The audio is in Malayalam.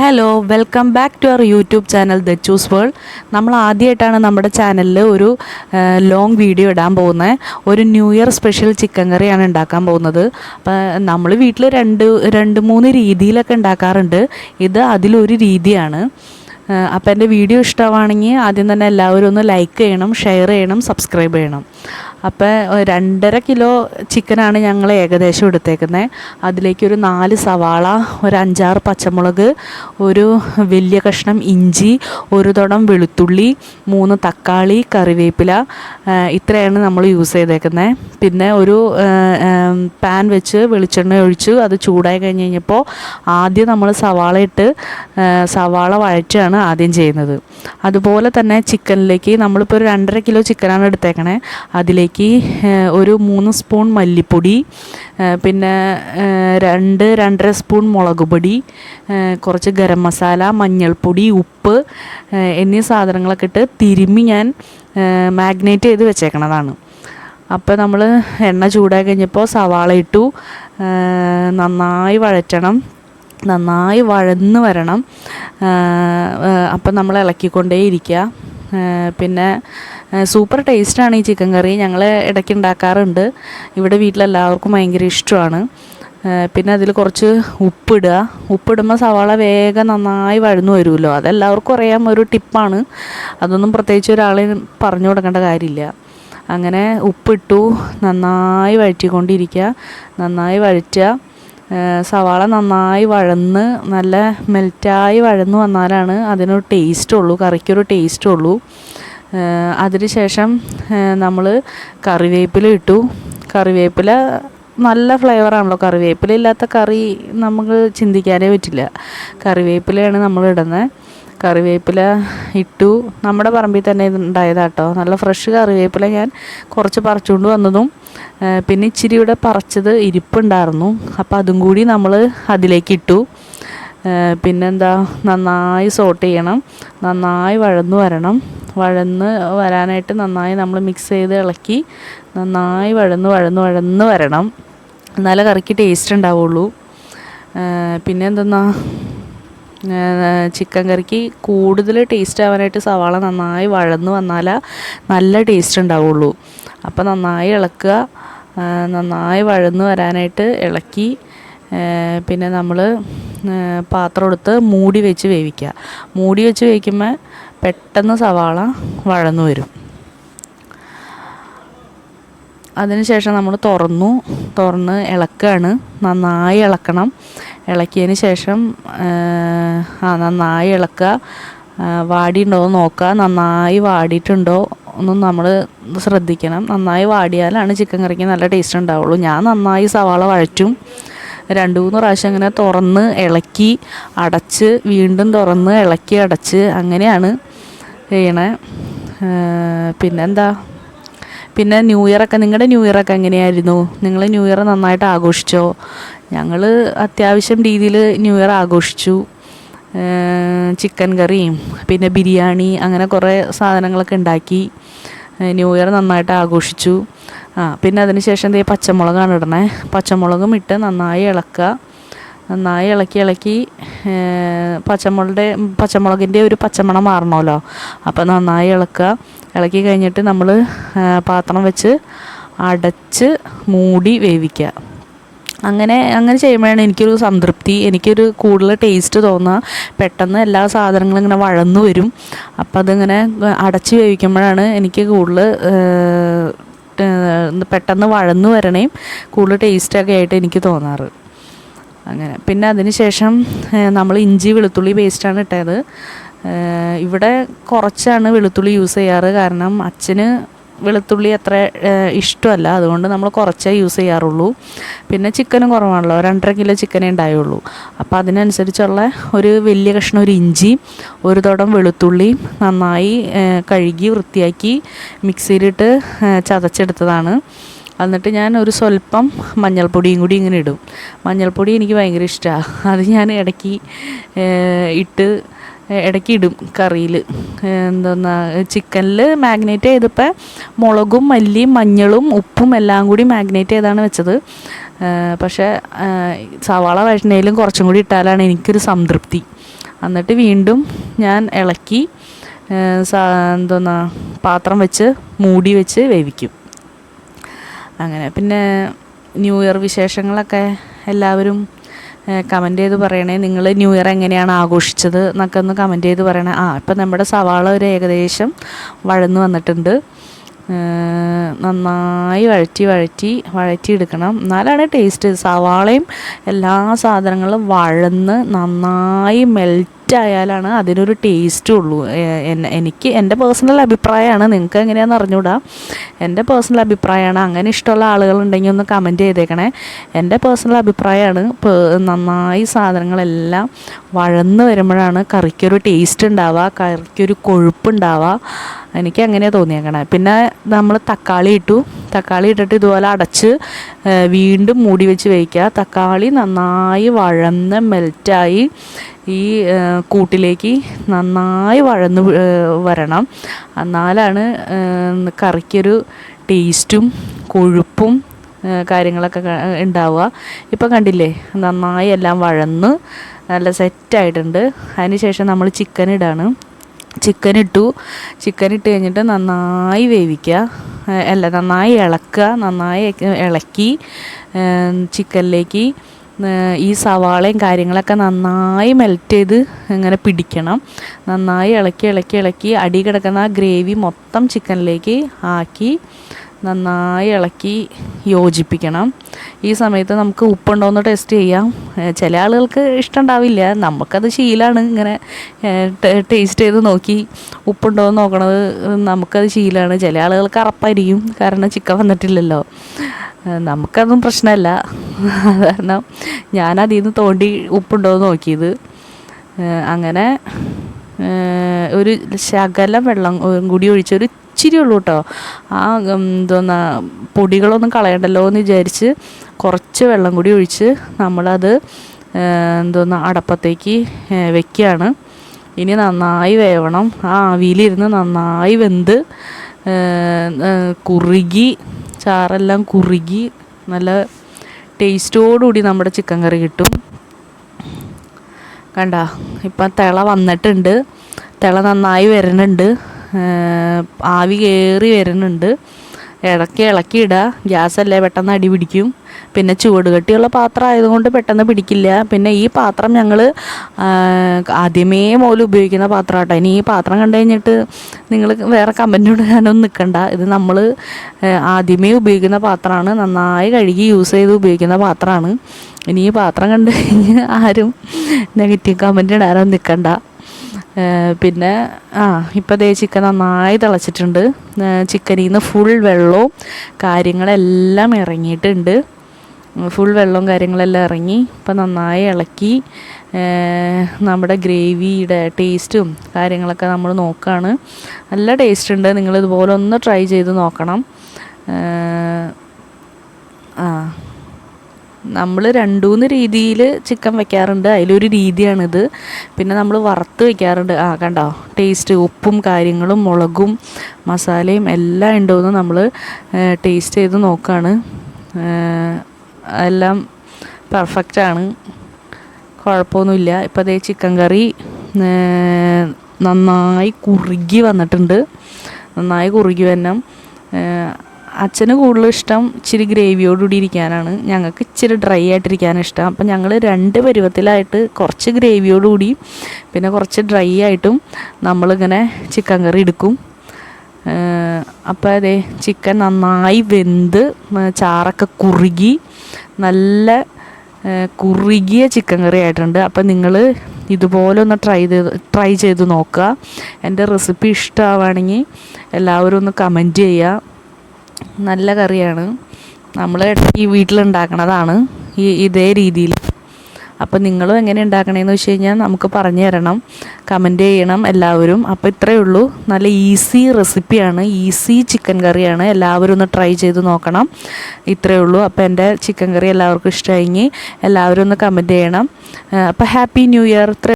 Hello welcome back to our YouTube channel the choose world നമ്മൾ ആദ്യമായിട്ടാണ് നമ്മുടെ ചാനലിൽ ഒരു ലോങ് വീഡിയോ ഇടാൻ പോകുന്നത് ഒരു ന്യൂ ഇയർ സ്പെഷ്യൽ ചിക്കൻ കറിയാണ് ഉണ്ടാക്കാൻ പോകുന്നത്. അപ്പോൾ നമ്മൾ വീട്ടിൽ രണ്ട് രണ്ട് മൂന്ന് രീതിയിലൊക്കെ ഉണ്ടാക്കാറുണ്ട്. ഇത് അതിലൊരു രീതിയാണ്. അപ്പോൾ എന്റെ വീഡിയോ ഇഷ്ടമാണെങ്കിൽ ആദ്യം തന്നെ എല്ലാവരും ഒന്ന് ലൈക്ക് ചെയ്യണം ഷെയർ ചെയ്യണം സബ്സ്ക്രൈബ് ചെയ്യണം. അപ്പോൾ രണ്ടര കിലോ ചിക്കനാണ് ഞങ്ങൾ ഏകദേശം എടുത്തേക്കുന്നത് അതിലേക്ക് ഒരു നാല് സവാള ഒരു അഞ്ചാറ് പച്ചമുളക് ഒരു വലിയ കഷ്ണം ഇഞ്ചി ഒരു തുടം വെളുത്തുള്ളി മൂന്ന് തക്കാളി കറിവേപ്പില ഇത്രയാണ് നമ്മൾ യൂസ് ചെയ്തേക്കുന്നത് പിന്നെ ഒരു പാൻ വെച്ച് വെളിച്ചെണ്ണ ഒഴിച്ച് അത് ചൂടായി കഴിഞ്ഞ് കഴിഞ്ഞപ്പോൾ ആദ്യം നമ്മൾ സവാള ഇട്ട് സവാള വഴറ്റാണ് ആദ്യം ചെയ്യുന്നത്. അതുപോലെ തന്നെ ചിക്കനിലേക്ക് നമ്മളിപ്പോൾ ഒരു രണ്ടര കിലോ ചിക്കനാണ് എടുത്തേക്കണേ. അതിലേക്ക് ആ, ഒരു മൂന്ന് സ്പൂൺ മല്ലിപ്പൊടി പിന്നെ രണ്ട് രണ്ടര സ്പൂൺ മുളക് പൊടി കുറച്ച് ഗരം മസാല മഞ്ഞൾപ്പൊടി ഉപ്പ് എന്നീ സാധനങ്ങളൊക്കെ ഇട്ട് തിരുമ്മി ഞാൻ മാഗ്നേറ്റ് ചെയ്ത് വെച്ചേക്കണതാണ്. അപ്പോൾ നമ്മൾ എണ്ണ ചൂടായി കഴിഞ്ഞപ്പോൾ സവാള ഇട്ടു. നന്നായി വഴറ്റണം. നന്നായി വഴന്ന് വരണം. അപ്പം നമ്മൾ ഇളക്കിക്കൊണ്ടേ ഇരിക്കുക പിന്നെ സൂപ്പർ ടേസ്റ്റാണ് ഈ ചിക്കൻ കറി. ഞങ്ങൾ ഇടയ്ക്ക് ഉണ്ടാക്കാറുണ്ട്. ഇവിടെ വീട്ടിലെല്ലാവർക്കും ഭയങ്കര ഇഷ്ടമാണ്. പിന്നെ അതിൽ കുറച്ച് ഉപ്പിടുക. ഉപ്പിടുമ്പോൾ സവാള വേഗം നന്നായി വഴന്നു വരുമല്ലോ. അതെല്ലാവർക്കും അറിയാം ഒരു ടിപ്പാണ്. അതൊന്നും പ്രത്യേകിച്ച് ഒരാളെ പറഞ്ഞു കൊടുക്കേണ്ട കാര്യമില്ല. അങ്ങനെ ഉപ്പിട്ടു നന്നായി വഴറ്റിക്കൊണ്ടിരിക്കുക. നന്നായി വഴറ്റുക. സവാള നന്നായി വഴന്ന് നല്ല മെൽറ്റായി വഴന്ന് വന്നാലാണ് അതിനൊരു ടേസ്റ്റ് ഉള്ളൂ. കറിക്കൊരു ടേസ്റ്റ് ഉള്ളൂ. ഏഹ് അതിന് ശേഷം നമ്മൾ കറിവേപ്പില ഇട്ടു. കറിവേപ്പില നല്ല ഫ്ലേവറാണല്ലോ കറിവേപ്പില ഇല്ലാത്ത കറി നമുക്ക് ചിന്തിക്കാനേ പറ്റില്ല. കറിവേപ്പിലയാണ് നമ്മൾ ഇടുന്നത് കറിവേപ്പില ഇട്ടു. നമ്മുടെ പറമ്പിൽ തന്നെ ഉണ്ടായതാട്ടോ. നല്ല ഫ്രഷ് കറിവേപ്പില ഞാൻ കുറച്ച് പറിച്ചുകൊണ്ട് വന്നതും പിന്നെ ഇച്ചിരി ഇവിടെ പറിച്ചത് ഇരിപ്പുണ്ടായിരുന്നു. അപ്പോൾ അതും കൂടി നമ്മൾ അതിലേക്ക് ഇട്ടു. പിന്നെന്താ? നന്നായി സോട്ട് ചെയ്യണം. നന്നായി വഴന്നു വരണം. വഴന്ന് വരാനായിട്ട് നന്നായി നമ്മൾ മിക്സ് ചെയ്ത് ഇളക്കി നന്നായി വഴന്ന് വഴന്ന് വഴന്ന് വരണം. എന്നാലേ കറിക്ക് ടേസ്റ്റ് ഉണ്ടാവുള്ളൂ. പിന്നെ എന്തെന്നാ ചിക്കൻ കറിക്ക് കൂടുതൽ ടേസ്റ്റ് ആവാനായിട്ട് സവാള നന്നായി വഴന്ന് വന്നാലേ നല്ല ടേസ്റ്റ് ഉണ്ടാവുള്ളൂ. അപ്പോൾ നന്നായി ഇളക്കുക. നന്നായി വഴന്ന് വരാനായിട്ട് ഇളക്കി പിന്നെ നമ്മൾ പാത്രം എടുത്ത് മൂടി വെച്ച് വേവിക്കുക. മൂടി വെച്ച് വേവിക്കുമ്പോൾ പെട്ടെന്ന് സവാള വഴന്നു വരും. അതിനുശേഷം നമ്മൾ തുറന്നു. തുറന്ന് ഇളക്കുകയാണ് നന്നായി ഇളക്കണം. ഇളക്കിയതിന് ശേഷം ആ, നന്നായി ഇളക്കുക. വാടിയുണ്ടോ എന്ന് നോക്കുക. നന്നായി വാടിയിട്ടുണ്ടോ ഒന്നും നമ്മൾ ശ്രദ്ധിക്കണം. നന്നായി വാടിയാലാണ് ചിക്കൻ കറിക്ക് നല്ല ടേസ്റ്റ് ഉണ്ടാവുള്ളൂ. ഞാൻ നന്നായി സവാള വഴറ്റും. രണ്ട് മൂന്ന് പ്രാവശ്യം അങ്ങനെ തുറന്ന് ഇളക്കി അടച്ച് വീണ്ടും തുറന്ന് ഇളക്കി അടച്ച് അങ്ങനെയാണ് ചെയ്യണേ. പിന്നെന്താ? പിന്നെ ന്യൂ ഇയറൊക്കെ നിങ്ങളുടെ ന്യൂ ഇയറൊക്കെ എങ്ങനെയായിരുന്നു? നിങ്ങൾ ന്യൂ ഇയർ നന്നായിട്ട് ആഘോഷിച്ചോ? ഞങ്ങൾ അത്യാവശ്യം രീതിയിൽ ന്യൂ ഇയർ ആഘോഷിച്ചു. ചിക്കൻ കറിയും പിന്നെ ബിരിയാണി അങ്ങനെ കുറേ സാധനങ്ങളൊക്കെ ഉണ്ടാക്കി ന്യൂ ഇയർ നന്നായിട്ട് ആഘോഷിച്ചു. ആ പിന്നെ അതിന് ശേഷം ദേ പച്ചമുളകാണ് ഇടണേ. പച്ചമുളകും ഇട്ട് നന്നായി ഇളക്കുക. നന്നായി ഇളക്കി ഇളക്കി പച്ചമുളകിന്റെ പച്ചമുളകിന്റെ ഒരു പച്ചമണം മാറണമല്ലോ. അപ്പോൾ നന്നായി ഇളക്കുക. ഇളക്കി കഴിഞ്ഞിട്ട് നമ്മൾ പാത്രം വെച്ച് അടച്ച് മൂടി വേവിക്കുക. അങ്ങനെ അങ്ങനെ ചെയ്യുമ്പോഴാണ് എനിക്കൊരു സംതൃപ്തി എനിക്കൊരു കൂടുതൽ ടേസ്റ്റ് തോന്നുക. പെട്ടെന്ന് എല്ലാ സാധനങ്ങളും ഇങ്ങനെ വഴന്നു വരും. അപ്പം അതിങ്ങനെ അടച്ച് വേവിക്കുമ്പോഴാണ് എനിക്ക് കൂടുതൽ പെട്ടെന്ന് വഴന്നു വരണേയും കൂടുതൽ ടേസ്റ്റൊക്കെ ആയിട്ട് എനിക്ക് തോന്നാറ്. അങ്ങനെ. പിന്നെ അതിന് ശേഷം നമ്മൾ ഇഞ്ചി വെളുത്തുള്ളി പേസ്റ്റാണ് ഇട്ടത്. ഇവിടെ കുറച്ചാണ് വെളുത്തുള്ളി യൂസ് ചെയ്യാറ്. കാരണം അച്ഛന് വെളുത്തുള്ളി അത്ര ഇഷ്ടമല്ല. അതുകൊണ്ട് നമ്മൾ കുറച്ചേ യൂസ് ചെയ്യാറുള്ളൂ. പിന്നെ ചിക്കനും കുറവാണല്ലോ. രണ്ടര കിലോ ചിക്കനേ ഉണ്ടായുള്ളൂ. അപ്പോൾ അതിനനുസരിച്ചുള്ള ഒരു വലിയ കഷ്ണം ഒരു ഇഞ്ചി ഒരു തുടം വെളുത്തുള്ളി നന്നായി കഴുകി വൃത്തിയാക്കി മിക്സിയിലിട്ട് ചതച്ചെടുത്തതാണ്. എന്നിട്ട് ഞാൻ ഒരു സ്വല്പം മഞ്ഞൾപ്പൊടിയും കൂടി ഇങ്ങനെ ഇടും. മഞ്ഞൾപ്പൊടി എനിക്ക് ഭയങ്കര ഇഷ്ടമാണ് അത് ഞാൻ ഇടയ്ക്ക് ഇട്ട് ഇടയ്ക്ക് ഇടും കറിയിൽ എന്തോന്നാ ചിക്കനിൽ മാഗ്നേറ്റ് ചെയ്തപ്പോൾ മുളകും മല്ലിയും മഞ്ഞളും ഉപ്പും എല്ലാം കൂടി മാഗ്നേറ്റ് ചെയ്താണ് വെച്ചത്. പക്ഷേ സവാള വഴറ്റുന്നതിലും കുറച്ചും കൂടി ഇട്ടാലാണ് എനിക്കൊരു സംതൃപ്തി. എന്നിട്ട് വീണ്ടും ഞാൻ ഇളക്കി എന്തോന്നാ പാത്രം വെച്ച് മൂടി വെച്ച് വേവിക്കും. അങ്ങനെ പിന്നെ ന്യൂ ഇയർ വിശേഷങ്ങളൊക്കെ എല്ലാവരും കമന്റ് ചെയ്ത് പറയണേ നിങ്ങൾ ന്യൂ ഇയർ എങ്ങനെയാണ് ആഘോഷിച്ചത്? എന്നൊക്കെ ഒന്ന് കമന്റ് ചെയ്ത് പറയണേ. ആ ഇപ്പം നമ്മുടെ സവാള ഒരു ഏകദേശം വഴന്ന് വന്നിട്ടുണ്ട്. നന്നായി വഴറ്റി വഴറ്റി വഴറ്റി എടുക്കണം എന്നാലാണ് ടേസ്റ്റ് സവാളയും എല്ലാ സാധനങ്ങളും വഴന്ന് നന്നായി മെൽറ്റ് ആയാലാണ് അതിനൊരു ടേസ്റ്റ് ഉള്ളൂ. എനിക്ക് എന്റെ പേഴ്സണൽ അഭിപ്രായമാണ്. നിങ്ങൾക്ക് എങ്ങനെയാണെന്ന് അറിഞ്ഞൂടാ? എന്റെ പേഴ്സണൽ അഭിപ്രായമാണ്. അങ്ങനെ ഇഷ്ടമുള്ള ആളുകളുണ്ടെങ്കിൽ ഒന്ന് കമന്റ് ചെയ്തേക്കണേ. എന്റെ പേഴ്സണൽ അഭിപ്രായമാണ് നന്നായി സാധനങ്ങളെല്ലാം വഴന്ന് വരുമ്പോഴാണ് കറിക്കൊരു ടേസ്റ്റ് ഉണ്ടാവുക കറിക്കൊരു കൊഴുപ്പുണ്ടാവുക എനിക്ക് അങ്ങനെയാണ് തോന്നിയേക്കണേ. പിന്നെ നമ്മൾ തക്കാളി ഇട്ടു. തക്കാളി ഇട്ടിട്ട് ഇതുപോലെ അടച്ച് വീണ്ടും മൂടി വെച്ച് വയ്ക്കുക തക്കാളി നന്നായി വഴന്ന് മെൽറ്റായി ഈ കൂട്ടിലേക്ക് നന്നായി വഴന്ന് വരണം. എന്നാലാണ് കറിക്കൊരു ടേസ്റ്റും കൊഴുപ്പും കാര്യങ്ങളൊക്കെ ഉണ്ടാവുക. ഇപ്പം കണ്ടില്ലേ നന്നായി എല്ലാം വഴന്ന് നല്ല സെറ്റായിട്ടുണ്ട്. അതിന് ശേഷം നമ്മൾ ചിക്കൻ ഇടാണ്. ചിക്കൻ ഇട്ടു ചിക്കൻ ഇട്ട് കഴിഞ്ഞിട്ട് നന്നായി വേവിക്കുക. അല്ല നന്നായി ഇളക്കുക. നന്നായി ഇളക്കി ചിക്കനിലേക്ക് ഈ സവാളയും കാര്യങ്ങളൊക്കെ നന്നായി മെൽറ്റ് ചെയ്ത് ഇങ്ങനെ പിടിക്കണം. നന്നായി ഇളക്കി ഇളക്കി ഇളക്കി അടി കിടക്കുന്ന ആ ഗ്രേവി മൊത്തം ചിക്കനിലേക്ക് ആക്കി. നന്നായി ഇളക്കി യോജിപ്പിക്കണം. ഈ സമയത്ത് നമുക്ക് ഉപ്പുണ്ടോ എന്ന് ടെസ്റ്റ് ചെയ്യാം ചില ആളുകൾക്ക് ഇഷ്ടമുണ്ടാവില്ല. നമുക്കത് ശീലമാണ് ഇങ്ങനെ ടേസ്റ്റ് ചെയ്ത് നോക്കി ഉപ്പുണ്ടോ എന്ന് നോക്കണത് നമുക്കത് ശീലമാണ് ചില ആളുകൾക്ക് അറപ്പായിരിക്കും. കാരണം ചിക്കൻ വന്നിട്ടില്ലല്ലോ. നമുക്കതും പ്രശ്നമല്ല. കാരണം ഞാനതിൽ നിന്ന് തോണ്ടി ഉപ്പുണ്ടോ എന്ന് നോക്കിയത് അങ്ങനെ ഒരു ശകലം വെള്ളം കൂടി ഒഴിച്ച് ഒരു ഇച്ചിരി ഉള്ളൂ കേട്ടോ ആ എന്തോന്ന പൊടികളൊന്നും കളയണ്ടല്ലോ എന്ന് വിചാരിച്ച് കുറച്ച് വെള്ളം കൂടി ഒഴിച്ച് നമ്മളത് എന്തോന്ന അടപ്പത്തേക്ക് വെക്കുകയാണ് ഇനി നന്നായി വേവണം. ആ ആവിയിലിരുന്ന് നന്നായി വെന്ത് കുറുകി ചാറെല്ലാം കുറുകി നല്ല ടേസ്റ്റോടുകൂടി നമ്മുടെ ചിക്കൻ കറി കിട്ടും. കണ്ട ഇപ്പം തിള വന്നിട്ടുണ്ട്. തിള നന്നായി വരുന്നുണ്ട് ആവി കയറി വരുന്നുണ്ട്. ഇടയ്ക്ക് ഇളക്കി ഇടുക ഗ്യാസല്ലേ പെട്ടെന്ന് അടി പിടിക്കും. പിന്നെ ചുവട് കെട്ടിയുള്ള പാത്രം ആയതുകൊണ്ട് പെട്ടെന്ന് പിടിക്കില്ല. പിന്നെ ഈ പാത്രം ഞങ്ങൾ ആദ്യമേ മോലും ഉപയോഗിക്കുന്ന പാത്രം കേട്ടോ ഇനി ഈ പാത്രം കണ്ടു കഴിഞ്ഞിട്ട് നിങ്ങൾ വേറെ കമ്പനിയോട് ഞാനൊന്നും നിൽക്കണ്ട ഇത് നമ്മൾ ആദ്യമേ ഉപയോഗിക്കുന്ന പാത്രമാണ്. നന്നായി കഴുകി യൂസ് ചെയ്ത് ഉപയോഗിക്കുന്ന പാത്രമാണ്. ഇനി ഈ പാത്രം കണ്ടു കഴിഞ്ഞ് ആരും നെഗറ്റീവ് കമന്റ് ഇടാനൊന്നും നിൽക്കണ്ട പിന്നെ ആ ഇപ്പോൾ ദേ ചിക്കൻ നന്നായി തിളച്ചിട്ടുണ്ട്. ചിക്കനിൽ നിന്ന് ഫുൾ വെള്ളവും കാര്യങ്ങളെല്ലാം ഇറങ്ങിയിട്ടുണ്ട്. ഫുൾ വെള്ളവും കാര്യങ്ങളെല്ലാം ഇറങ്ങി ഇപ്പം നന്നായി ഇളക്കി നമ്മുടെ ഗ്രേവിയുടെ ടേസ്റ്റും കാര്യങ്ങളൊക്കെ നമ്മൾ നോക്കുകയാണ് നല്ല ടേസ്റ്റ് ഉണ്ട്. നിങ്ങൾ ഇതുപോലെ ഒന്ന് ട്രൈ ചെയ്ത് നോക്കണം. ആ. നമ്മൾ രണ്ടൂന്ന് രീതിയിൽ ചിക്കൻ വെക്കാറുണ്ട്. അതിലൊരു രീതിയാണിത്. പിന്നെ നമ്മൾ വറുത്ത് വെക്കാറുണ്ട്. ആ കണ്ടോ? ടേസ്റ്റ് ഉപ്പും കാര്യങ്ങളും മുളകും മസാലയും എല്ലാം ഉണ്ടോയെന്ന് നമ്മൾ ടേസ്റ്റ് ചെയ്ത് നോക്കുകയാണ് എല്ലാം പെർഫെക്റ്റാണ്. കുഴപ്പമൊന്നുമില്ല. ഇപ്പോൾ അതേ ചിക്കൻ കറി നന്നായി കുറുകി വന്നിട്ടുണ്ട്. നന്നായി കുറുകി വന്നം അച്ഛന് കൂടുതൽ ഇഷ്ടം ഇച്ചിരി ഗ്രേവിയോടുകൂടി ഇരിക്കാനാണ്. ഞങ്ങൾക്ക് ഇച്ചിരി ഡ്രൈ ആയിട്ടിരിക്കാനാണ് ഇഷ്ടം. അപ്പം ഞങ്ങൾ രണ്ട് പരുവത്തിലായിട്ട് കുറച്ച് ഗ്രേവിയോടുകൂടി പിന്നെ കുറച്ച് ഡ്രൈ ആയിട്ടും നമ്മളിങ്ങനെ ചിക്കൻ കറി എടുക്കും. അപ്പോൾ അതെ ചിക്കൻ നന്നായി വെന്ത് ചാറൊക്കെ കുറുകി നല്ല കുറുകിയ ചിക്കൻ കറി ആയിട്ടുണ്ട്. അപ്പം നിങ്ങൾ ഇതുപോലെ ഒന്ന് ട്രൈ ചെയ്ത് ട്രൈ ചെയ്ത് നോക്കുക. എന്റെ റെസിപ്പി ഇഷ്ടമാവുകയാണെങ്കിൽ എല്ലാവരും ഒന്ന് കമന്റ് ചെയ്യുക. നല്ല കറിയാണ്. നമ്മൾ ഈ വീട്ടിലുണ്ടാക്കണതാണ് ഈ ഇതേ രീതിയിൽ അപ്പോൾ നിങ്ങളും എങ്ങനെ ഉണ്ടാക്കണമെന്ന് വെച്ച് കഴിഞ്ഞാൽ നമുക്ക് പറഞ്ഞു തരണം. കമന്റ് ചെയ്യണം എല്ലാവരും. അപ്പോൾ ഇത്രയേ ഉള്ളൂ. നല്ല ഈസി റെസിപ്പിയാണ്. ഈസി ചിക്കൻ കറിയാണ്. എല്ലാവരും ഒന്ന് ട്രൈ ചെയ്ത് നോക്കണം. ഇത്രയേ ഉള്ളൂ. അപ്പോൾ എന്റെ ചിക്കൻ കറി എല്ലാവർക്കും ഇഷ്ടമായെങ്കിൽ എല്ലാവരും ഒന്ന് കമന്റ് ചെയ്യണം. അപ്പോൾ ഹാപ്പി ന്യൂ ഇയർ.